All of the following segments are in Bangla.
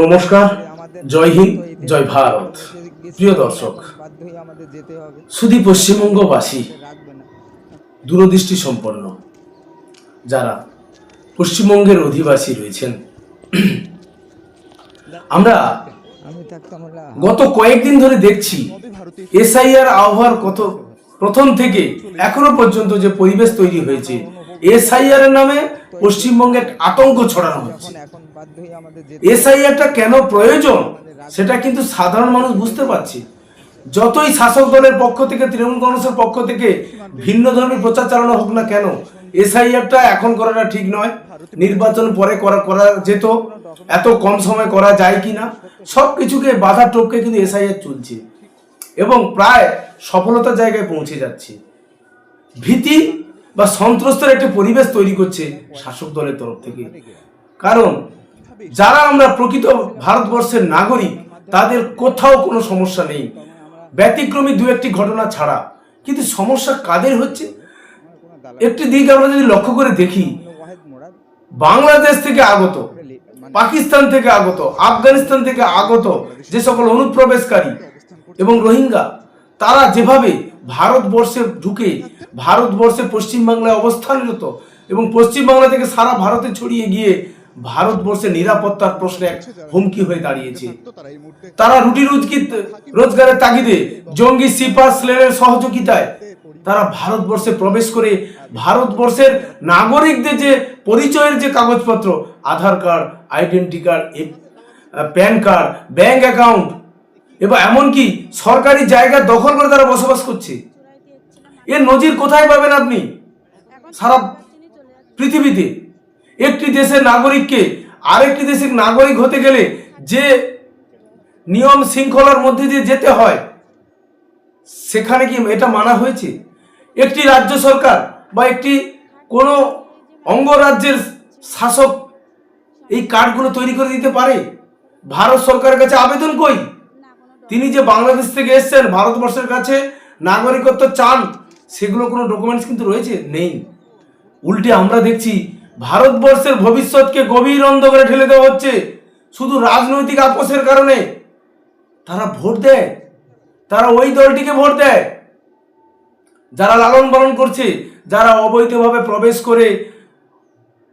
নমস্কার, জয় হিন্দ, জয় ভারত। প্রিয় দর্শক। শুধু পশ্চিমবঙ্গবাসী দূরদৃষ্টি সম্পন্ন যারা পশ্চিমবঙ্গের অধিবাসী রয়েছেন আমরা গত কয়েকদিন ধরে দেখছি এসআইআর আহ্বান কত প্রথম থেকে এখনও পর্যন্ত যে পরিবেশ তৈরি হয়েছে এসআইআর নামে পশ্চিমবঙ্গে আতঙ্ক ছড়ানো হচ্ছে। এসআইআরটা কেন প্রয়োজন? সেটা কিন্তু সাধারণ মানুষ বুঝতে পারছে। যতই শাসক দলের পক্ষ থেকে তৃণমূল কংগ্রেসের পক্ষ থেকে ভিন্ন ধরনের প্রচার চালানো হোক না কেন এসআইআরটা এখন করাটা ঠিক নয়। নির্বাচন পরে করা করা যেত। এত কম সময় করা যায় কি না? সব কিছুকে বাধা টপকে কিন্তু এসআইআর চলছে। এবং প্রায় সফলতার জায়গায় পৌঁছে যাচ্ছে। ভীতি বা সন্ত্রস্তের একটি পরিবেশ তৈরি করছে শাসক দলের তরফ থেকে। কারণ যারা আমরা প্রকৃত ভারতবর্ষের নাগরিক, তাদের কোথাও কোনো সমস্যা নেই। ব্যতিক্রমী দু একটি ঘটনা ছাড়া। কিন্তু সমস্যা কাদের হচ্ছে? একটি দিক আমরা যদি লক্ষ্য করে দেখি, বাংলাদেশ থেকে আগত, পাকিস্তান থেকে আগত, আফগানিস্তান থেকে আগত যে সকল অনুপ্রবেশকারী এবং রোহিঙ্গা, তারা যেভাবে ভারতবর্ষে ঢুকে ভারতবর্ষে পশ্চিমবাংলায় অবস্থানরত এবং পশ্চিমবাংলা থেকে সারা ভারতে ছড়িয়ে গিয়ে ভারতবর্ষের নিরাপত্তার প্রশ্নে এক হুমকি হয়ে দাঁড়িয়েছে। তারা রুটি রুজকি রোজগারের তাগিদে জঙ্গি, সিপার স্লেনের সহযোগিতায় তারা ভারতবর্ষে প্রবেশ করে ভারতবর্ষের নাগরিকদের যে পরিচয়ের যে কাগজপত্র, Aadhaar card, identity card PAN card, bank account এবং এমনকি সরকারি জায়গা দখল করে তারা বসবাস করছে। এর নজির কোথায় পাবেন আপনি? সারা পৃথিবীতে। একটি দেশের নাগরিককে আরেকটি দেশের নাগরিক হতে গেলে যে নিয়ম শৃঙ্খলার মধ্যে দিয়ে যেতে হয়, সেখানে কি এটা মানা হয়েছে? একটি রাজ্য সরকার বা একটি কোনো অঙ্গরাজ্যের শাসক এই কার্ডগুলো তৈরি করে দিতে পারে? ভারত সরকারের কাছে আবেদন কই? তিনি যে বাংলাদেশ থেকে এসছেন, ভারতবর্ষের কাছে নাগরিকত্ব চান, সেগুলো কোনো ডকুমেন্টস কিন্তু রয়েছে? নেই। উল্টে আমরা দেখছি ভারতবর্ষের ভবিষ্যৎকে গভীর অন্ধকারে ঠেলে দেওয়া হচ্ছে, শুধু রাজনৈতিক আপোষের কারণে। তারা ভোট দেয়। তারা ওই দলটিকে ভোট দেয়। যারা লালন পালন করছে, যারা অবৈধভাবে প্রবেশ করে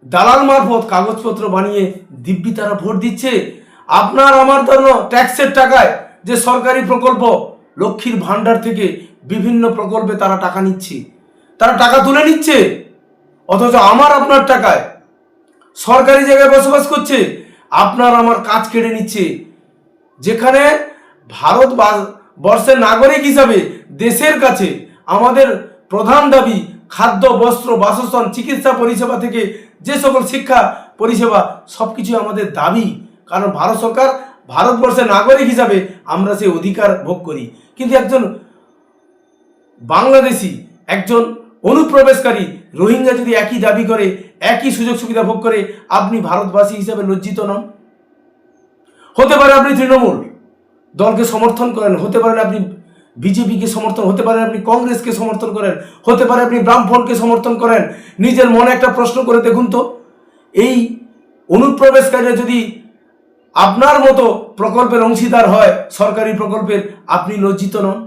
দালাল মারফত কাগজপত্র বানিয়ে দিব্যি তারা ভোট দিচ্ছে। আপনার আমার জন্য ট্যাক্সের টাকায় যে সরকারি প্রকল্প লক্ষ্মীর ভাণ্ডার থেকে বিভিন্ন প্রকল্পে তারা টাকা নিচ্ছে। তারা টাকা তুলে নিচ্ছে। অথচ আমার আপনার টাকায় সরকারি জায়গায় বসবাস করছে। আপনার আমার কাজ কেড়ে নিচ্ছে। যেখানে ভারত বর্ষের নাগরিক হিসাবে দেশের কাছে আমাদের প্রধান দাবি খাদ্য, বস্ত্র, বাসস্থান, চিকিৎসা পরিষেবা থেকে যে সকল শিক্ষা পরিষেবা সব কিছু আমাদের দাবি। কারণ ভারত সরকার ভারতবর্ষের নাগরিক হিসাবে আমরা সেই অধিকার ভোগ করি। কিন্তু একজন বাংলাদেশি, একজন অনুপ্রবেশকারী রোহিঙ্গা যদি একই দাবি করে, একই সুযোগ সুবিধা ভোগ করে, আপনি ভারতবাসী হিসাবে লজ্জিত নন? হতে পারে আপনি তৃণমূল দলকে সমর্থন করেন, হতে পারেন আপনি বিজেপিকে সমর্থন, হতে পারে আপনি কংগ্রেসকে সমর্থন করেন, হতে পারে আপনি ব্রাহ্মণকে সমর্থন করেন। নিজের মনে একটা প্রশ্ন করে দেখুন তো, এই অনুপ্রবেশকারীরা যদি আপনার মতো প্রকল্পের অংশীদার হয় সরকারি প্রকল্পের, আপনি লজ্জিত নন।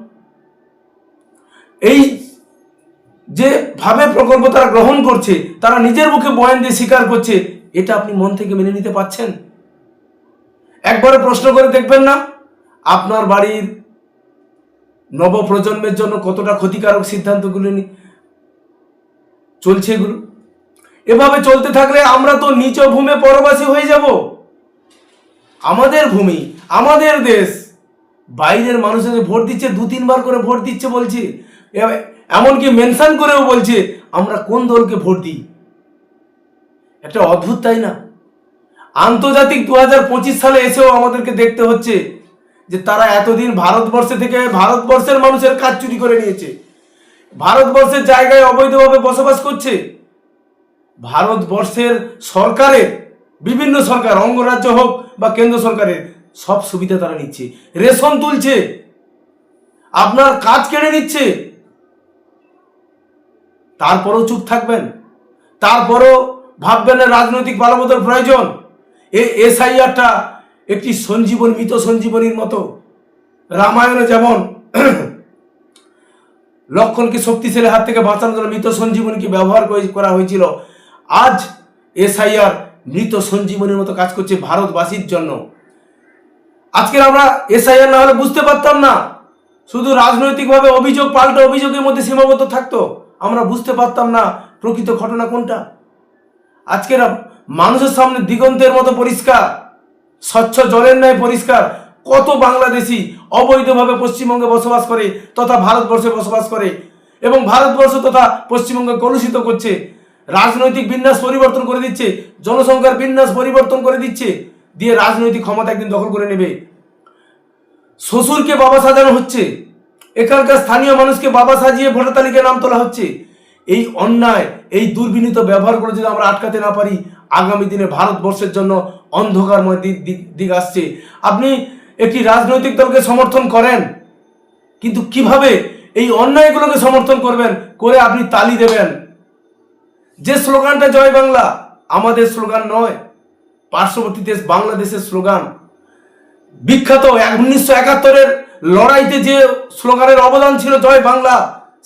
এই যে ভাবে প্রকল্প তারা গ্রহণ করছে, তারা নিজের মুখে বয়ান দিয়ে স্বীকার করছে, এটা আপনি মন থেকে মেনে নিতে পারছেন? একবারে প্রশ্ন করে দেখবেন না, আপনার বাড়ির নবপ্রজন্মের জন্য কতটা ক্ষতিকারক সিদ্ধান্তগুলো চলছে এগুলো? এভাবে চলতে থাকলে আমরা তো নিচ ভূমে পরবাসী হয়ে যাব। আমাদের ভূমি, আমাদের দেশ। বাইরের মানুষের ভোট দিচ্ছে, দু, তিনবার করে ভোট দিচ্ছে বলছে। এমনকি মেনশন করেও বলছে, আমরা কোন দলকে ভোট দিই? একটা অদ্ভুত, তাই না? আন্তর্জাতিক দু হাজার পঁচিশ সালে এসেও আমাদেরকে দেখতে হচ্ছে যে তারা এতদিন ভারতবর্ষে থেকে ভারতবর্ষের মানুষের কাজ চুরি করে নিয়েছে। ভারতবর্ষের জায়গায় অবৈধভাবে বসবাস করছে। ভারতবর্ষের সরকারের, বিভিন্ন সরকার, অঙ্গরাজ্য হোক বা কেন্দ্র সরকারের সব সুবিধা তারা নিচ্ছে। রেশন তুলছে। আপনার কাজ কেড়ে নিচ্ছে। তারপরেও চুপ থাকবেন। তারপরও ভাববেন না রাজনৈতিক পালাবদল প্রয়োজন। এই এসআইআরটা একটি সঞ্জীবন, মৃত সঞ্জীবনীর মতো। রামায়ণে যেমন লক্ষণকে শক্তিশালী হাত থেকে বাঁচানোর জন্য মৃত সঞ্জীবনীকে ব্যবহার করা হয়েছিল, আজ এসআইআর মৃত সঞ্জীবনীর মতো কাজ করছে ভারতবাসীর জন্য। আজকে আমরা এসআইআর না হলে বুঝতে পারতাম না। শুধু রাজনৈতিকভাবে অভিযোগ, পাল্টা অভিযোগের মধ্যে সীমাবদ্ধ থাকতো। আমরা বুঝতে পারতাম না প্রকৃত ঘটনা কোনটা। আজকের মানুষের সামনে দিগন্তের মতো পরিষ্কার, স্বচ্ছ জলের ন্যায় পরিষ্কার, কত বাংলাদেশি অবৈধভাবে পশ্চিমবঙ্গে বসবাস করে তথা ভারতবর্ষে বসবাস করে এবং ভারতবর্ষ তথা পশ্চিমবঙ্গে কলুষিত করছে। রাজনৈতিক বিন্যাস পরিবর্তন করে দিচ্ছে, জনসংখ্যার বিন্যাস পরিবর্তন করে দিচ্ছে, দিয়ে রাজনৈতিক ক্ষমতা একদিন দখল করে নেবে। শ্বশুরকে বাবা সাজানো হচ্ছে, এখানকার স্থানীয় মানুষকে বাবা সাজিয়ে ভোটার তালিকায় নাম তোলা হচ্ছে। এই অন্যায়, এই দুর্বিনীত ব্যবহার করে যদি আমরা আটকাতে না পারি, আগামী দিনে ভারতবর্ষের জন্য অন্ধকারময় দিক দিক আসছে। আপনি একটি রাজনৈতিক দলকে সমর্থন করেন, কিন্তু কীভাবে এই অন্যায়গুলোকে সমর্থন করবেন, করে আপনি তালি দেবেন? যে স্লোগানটা জয় বাংলা, আমাদের স্লোগান নয়, পার্শ্ববর্তী দেশ বাংলাদেশের স্লোগান। বিখ্যাত উনিশশো একাত্তরের লড়াইতে যে স্লোগানের অবদান ছিল জয় বাংলা,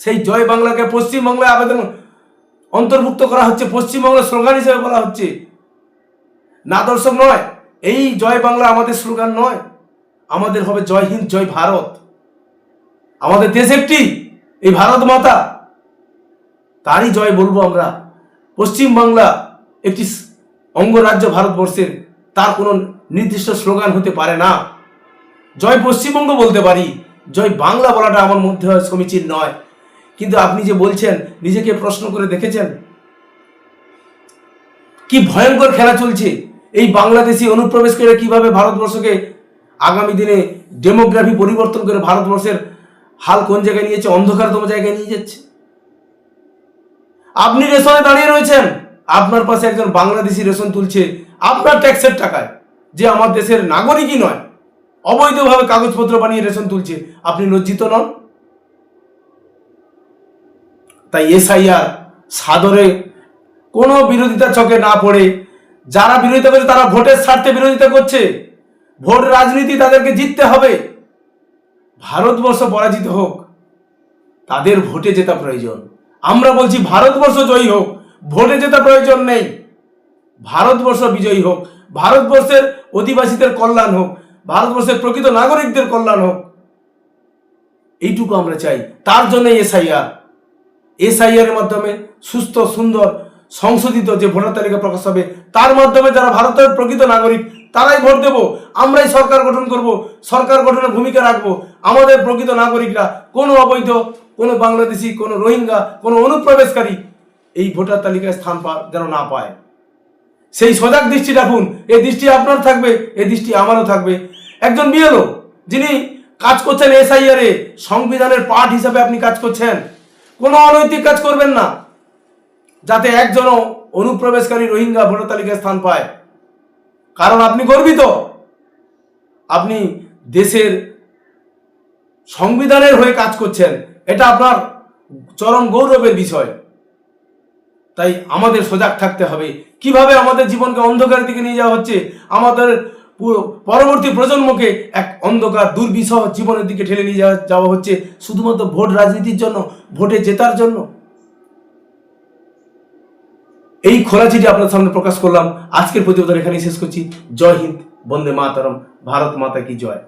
সেই জয় বাংলাকে পশ্চিমবাংলায় আবেদন অন্তর্ভুক্ত করা হচ্ছে, পশ্চিমবাংলার স্লোগান হিসেবে বলা হচ্ছে। না দর্শক নয়, এই জয় বাংলা আমাদের স্লোগান নয়, আমাদের হবে জয় হিন্দ, জয় ভারত। আমাদের দেশ একটি, এই ভারত মাতা, তারই জয় বলব আমরা। পশ্চিম বাংলা একটি অঙ্গরাজ্য ভারতবর্ষের তার কোনো নির্দিষ্ট স্লোগান হতে পারে না। জয় পশ্চিমবঙ্গ বলতে পারি। জয় বাংলা বলাটা আমার মধ্যে হয় সমীচীন নয়। কিন্তু আপনি যে বলছেন, নিজেকে প্রশ্ন করে দেখেছেন? কি ভয়ঙ্কর খেলা চলছে। এই বাংলাদেশি অনুপ্রবেশ করে কীভাবে ভারতবর্ষকে আগামী দিনে ডেমোগ্রাফি পরিবর্তন করে ভারতবর্ষের হাল কোন জায়গায় নিয়েছে অন্ধকারতম জায়গায় নিয়ে যাচ্ছে? আপনি রেশনে দাঁড়িয়ে রয়েছেন, আপনার পাশে একজন বাংলাদেশি রেশন তুলছে আপনার ট্যাক্সের টাকায়, যে আমার দেশের নাগরিকই নয়, অবৈধভাবে কাগজপত্র বানিয়ে রেশন তুলছে, আপনি লজ্জিত নন? তাই এসআইআর সাদরে কোনো বিরোধিতা চকে না পড়ে, যারা বিরোধিতা করছে তারা ভোটের স্বার্থে বিরোধিতা করছে, ভোট রাজনীতি তাদেরকে জিততে হবে, ভারতবর্ষ পরাজিত হোক, তাদের ভোটে জেতা প্রয়োজন। আমরা বলছি ভারতবর্ষ জয়ী হোক, ভোটে জেতা প্রয়োজন নেই। ভারতবর্ষ বিজয়ী হোক, ভারতবর্ষের অধিবাসীদের কল্যাণ হোক, ভারতবর্ষের প্রকৃত নাগরিকদের কল্যাণ হোক। এইটুকু আমরা চাই। তার জন্য এসআইআর। এসআইআর মাধ্যমে সুস্থ, সুন্দর, সংশোধিত যে ভোটার তালিকা প্রকাশ হবে, তার মাধ্যমে যারা ভারতের প্রকৃত নাগরিক, তারাই ভোট দেব। আমরাই সরকার গঠন করব, সরকার গঠনের ভূমিকা রাখব। আমাদের প্রকৃত নাগরিকরা কোনো অবৈধ কোনো বাংলাদেশি, কোনো রোহিঙ্গা, কোনো অনুপ্রবেশকারী এই ভোটার তালিকায় স্থান পা, যেন না পায়। সেই সজাগ দৃষ্টি রাখুন। এই দৃষ্টি আপনার থাকবে এই দৃষ্টি আমারও থাকবে। একজন বিএলও যিনি কাজ করছেন এসআইআর এ সংবিধানের পাঠ হিসাবে আপনি কাজ করছেন। কোনো অনৈতিক কাজ করবেন না, যাতে একজনও অনুপ্রবেশকারী রোহিঙ্গা ভোটার তালিকায় স্থান পায়। কারণ আপনি গর্বিত। আপনি দেশের সংবিধানের হয়ে কাজ করছেন। এটা আপনার চরম গৌরবের বিষয়। তাই আমাদের সজাগ থাকতে হবে। কীভাবে আমাদের জীবনকে অন্ধকারের দিকে নিয়ে যাওয়া হচ্ছে? আমাদের পরবর্তী প্রজন্মকে এক অন্ধকার, দুর্বিষহ জীবনের দিকে ঠেলে নিয়ে যাওয়া যাওয়া হচ্ছে। শুধুমাত্র ভোট রাজনীতির জন্য, ভোটে জেতার জন্য। এই খোলা চিঠি আপনার সামনে প্রকাশ করলাম। আজকের প্রতিবেদন এখানেই শেষ করছি। জয় হিন্দ, বন্দে মাতারম, ভারত মাতা কি জয়।